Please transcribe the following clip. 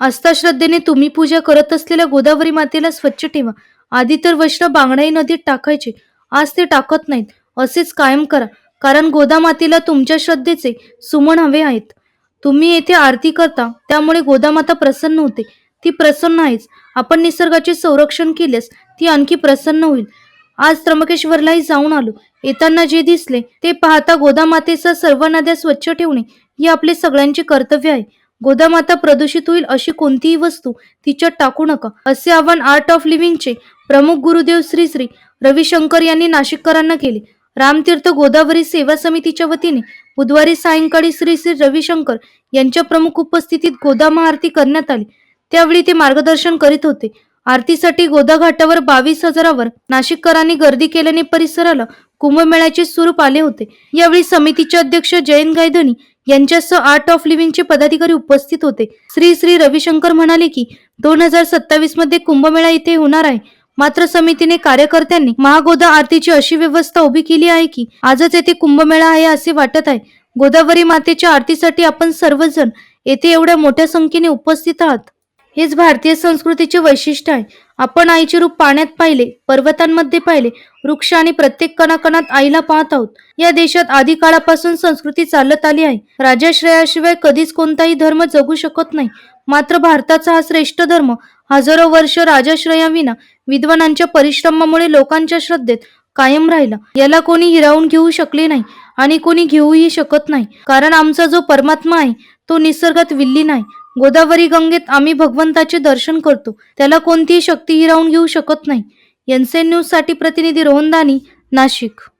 आस्था श्रद्धेने तुम्ही पूजा करत असलेल्या गोदावरी मातेला स्वच्छ ठेवा. आधी तर वस्त्र बांगडाई नदीत टाकायचे. आज ते टाकत नाहीत. असेच कायम करा. कारण गोदा मातेला तुमच्या श्रद्धेचे सुमन हवे आहेत. तुम्ही येथे आरती करता. त्यामुळे गोदामाता प्रसन्न होते. ती प्रसन्न आहेच. आपण निसर्गाचे संरक्षण केल्यास ती आणखी प्रसन्न होईल. आज त्र्यंबकेश्वरलाही जाऊन आलो. येताना जे दिसले ते पाहता गोदामातेचा सर्व नद्या स्वच्छ ठेवणे हे आपले सगळ्यांचे कर्तव्य आहे. गोदामाता प्रदूषित होईल अशी कोणतीही वस्तू तिच्यात टाकू नका असे आवाहन आर्ट ऑफ लिव्हिंगचे प्रमुख गुरुदेव श्री श्री रविशंकर यांनी नाशिककरांना केले. रामतीर्थ गोदावरी सेवा समितीच्या वतीने बुधवारी सायंकाळी श्री श्री रविशंकर यांच्या प्रमुख उपस्थितीत गोदामा आरती करण्यात आली. त्यावेळी ते मार्गदर्शन करीत होते. आरतीसाठी गोदा घाटावर बावीस हजारावर नाशिककरांनी गर्दी केल्याने परिसराला कुंभमेळ्याचे स्वरूप आले होते. यावेळी समितीचे अध्यक्ष जयंत गायधनी यांच्यासह आर्ट ऑफ लिव्हिंगचे पदाधिकारी उपस्थित होते. श्री श्री रविशंकर म्हणाले की दोन हजार सत्तावीसमध्ये कुंभमेळा इथे होणार आहे. मात्र समितीने कार्यकर्त्यांनी महागोदा आरतीची अशी व्यवस्था उभी केली आहे की आजच येथे कुंभमेळा आहे असे वाटत आहे. गोदावरी मातेच्या आरतीसाठी आपण सर्वजण येथे एवढ्या मोठ्या संख्येने उपस्थित आहात. हेच भारतीय संस्कृतीचे वैशिष्ट्य आहे. आपण आईचे रूप पाण्यात पाहिले पर्वतांमध्ये पाहिले वृक्ष आणि प्रत्येक कणाकणात आईला पाहत आहोत. या देशात आधी काळापासून संस्कृती चालत आली आहे. राजाश्रयाशिवाय कधीच कोणताही धर्म जगू शकत नाही. मात्र भारताचा हा श्रेष्ठ धर्म हजारो वर्ष राजाश्रयाविना विद्वानांच्या परिश्रमामुळे लोकांच्या श्रद्धेत कायम राहिला. याला कोणी हिरावून घेऊ शकले नाही आणि कोणी घेऊही शकत नाही. कारण आमचा जो परमात्मा आहे तो निसर्गात विल्लीन आहे गोदावरी गंगेत आम्ही भगवंताचे दर्शन करतो. त्याला कोणतीही शक्ती हिरावून घेऊ शकत नाही. एनसेन न्यूजसाठी प्रतिनिधी रोहनदानी नाशिक.